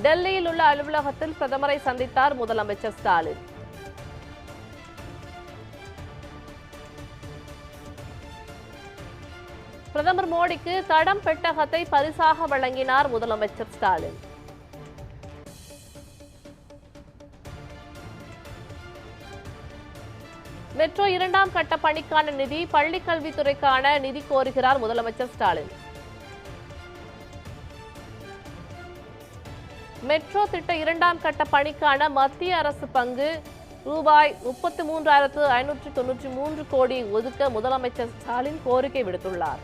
டெல்லியில் உள்ள அலுவலகத்தில் பிரதமரை சந்தித்தார் முதலமைச்சர் ஸ்டாலின். பிரதமர் மோடிக்கு தடம் பெட்டகத்தை பரிசாக வழங்கினார் முதலமைச்சர் ஸ்டாலின். மெட்ரோ இரண்டாம் கட்ட பணிக்கான நிதி பள்ளிக் கல்வித்துறைக்கான நிதி கோருகிறார் முதலமைச்சர் ஸ்டாலின். மெட்ரோ திட்ட இரண்டாம் கட்ட பணிக்கான மத்திய அரசு பங்கு ரூபாய் முப்பத்தி மூன்றாயிரத்து ஐநூற்று தொன்னூற்றி மூன்று கோடி ஒதுக்க முதலமைச்சர் ஸ்டாலின் கோரிக்கை விடுத்துள்ளார்.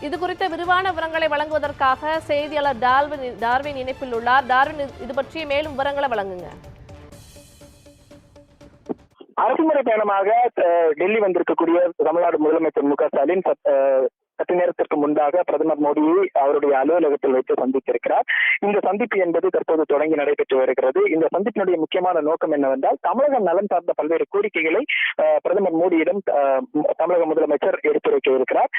இது குறித்த விரிவான விவரங்களை வழங்குவதற்காக செய்தியாளர் டார்வின் டார்வின் இணைப்பில் உள்ளார். டார்வின் இது- பற்றிய மேலும் விவரங்களை வழங்குங்க. அரசுமுறை பயணமாக டெல்லி வந்திருக்கக்கூடிய தமிழ்நாடு முதலமைச்சர் மு க ஸ்டாலின் சற்று நேரத்திற்கு முன்பாக பிரதமர் மோடியை அவருடைய அலுவலகத்தில் வைத்து சந்தித்திருக்கிறார். இந்த சந்திப்பு என்பது தற்போது தொடங்கி நடைபெற்று வருகிறது. இந்த சந்திப்பினுடைய முக்கியமான நோக்கம் என்னவென்றால் தமிழகம் நலன் சார்ந்த பல்வேறு கோரிக்கைகளை பிரதமர் மோடியிடம் தமிழக முதலமைச்சர் எடுத்துரைக்க இருக்கிறார்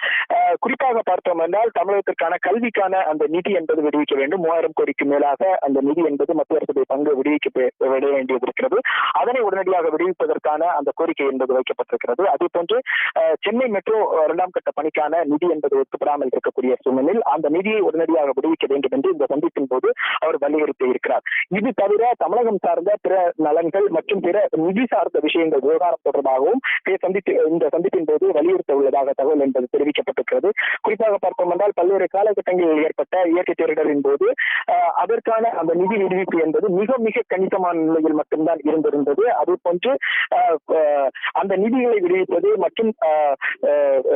குறிப்பாக பார்த்தோம் என்றால் தமிழகத்திற்கான கல்விக்கான அந்த நிதி என்பது விடுவிக்க வேண்டும். மூவாயிரம் கோடிக்கு மேலாக அந்த நிதி என்பது மத்திய அரசுடைய பங்கு விடுவிக்க விட வேண்டியது இருக்கிறது அதனை உடனடியாக விடுவிப்பதற்கான அந்த கோரிக்கை என்பது வைக்கப்பட்டிருக்கிறது. அதே போன்று சென்னை மெட்ரோ இரண்டாம் கட்ட பணிக்கான நிதி என்பது ஒத்துப்படாமல் இருக்கக்கூடிய சூழ்நிலையில் அந்த நிதியை உடனடியாக விடுவிக்க வேண்டும் என்று இந்த சந்திப்பின் போது அவர் வலியுறுத்தி இருக்கிறார். இது தவிர தமிழகம் சார்ந்த பிற நலன்கள் மற்றும் பிற நிதி சார்ந்த விஷயங்கள் விவகாரம் தொடர்பாகவும் இந்த இந்த சந்திப்பின் போது வலியுறுத்த உள்ளதாக தகவல் என்பது தெரிவிக்கப்பட்டிருக்கிறது. குறிப்பாக பார்த்தோம் என்றால் பல்வேறு காலகட்டங்களில் ஏற்பட்ட இயற்கை பேரிடரின் போது அதற்கான அந்த நிதி விடுவிப்பு என்பது மிக மிக கணிசமான நிலையில் மட்டும்தான் இருந்திருந்தது. அது போன்று அந்த நிதிகளை விடுவிப்பது மற்றும்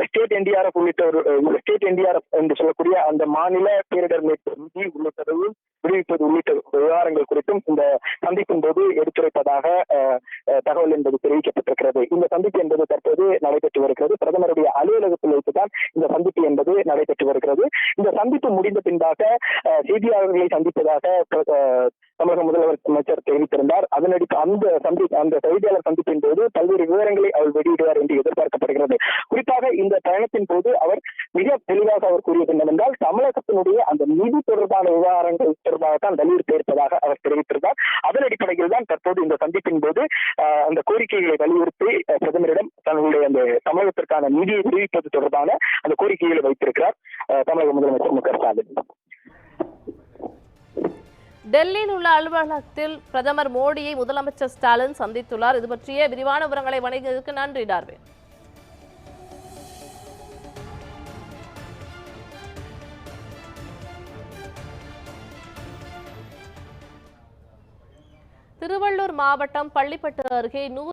ஸ்டேட் என்டிஆர்எஃப் உள்ளிட்ட ஒரு ஸ்டேட் என்டிஆர்எஃப் என்று சொல்லக்கூடிய அந்த மாநில பேரிடர் மீட்பு நிதி உள்ளிட்டதையும் விடுவிப்பது உள்ளிட்ட விவகாரங்கள் குறித்தும் இந்த சந்திப்பின் போது எடுத்துரைப்பதாக தகவல் என்பது தெரிவிக்கப்பட்டிருக்கிறது. இந்த சந்திப்பு என்பது தற்போது நடைபெற்று வருகிறது. பிரதமருடைய அலுவலகத்தில் வைத்துதான் இந்த சந்திப்பு என்பது நடைபெற்று வருகிறது. இந்த சந்திப்பு முடிந்த பின்பாக செய்தியாளர்களை சந்திப்பதாக தமிழக முதல்வர் அமைச்சர் தெரிவித்திருந்தார். அதனடி அந்த சந்தி அந்த செய்தியாளர் சந்திப்பின் போது பல்வேறு விவரங்களை அவர் வெளியிடுவார் என்று எதிர்பார்க்கப்படுகிறது. குறிப்பாக இந்த பயணத்தின் போது அவர் மிக தெளிவாக அவர் கூறியது என்னவென்றால் தமிழகத்தினுடைய அந்த நிதி தொடர்பான விவகாரங்கள் தொடர்பாகத்தான் வலியுறுத்தி உள்ளதாக அவர் தெரிவித்திருந்தார். அதன் அடிப்படையில் தான் தற்போது இந்த சந்திப்பின் போது அந்த கோரிக்கைகளை வலியுறுத்தி பிரதமரிடம் தன்னுடைய அந்த தமிழகத்திற்கான நிதியை விடுவிப்பது தொடர்பான அந்த கோரிக்கைகளை வைத்திருக்கிறார் தமிழக முதலமைச்சர் மு க ஸ்டாலின். டெல்லியில் உள்ள அலுவலகத்தில் பிரதமர் மோடியை முதலமைச்சர் ஸ்டாலின் சந்தித்துள்ளார். இது பற்றிய விரிவான விவரங்களை வழங்கியதற்கு நன்றி டார்வின். திருவள்ளூர் மாவட்டம் பள்ளிப்பட்டு அருகே நூறு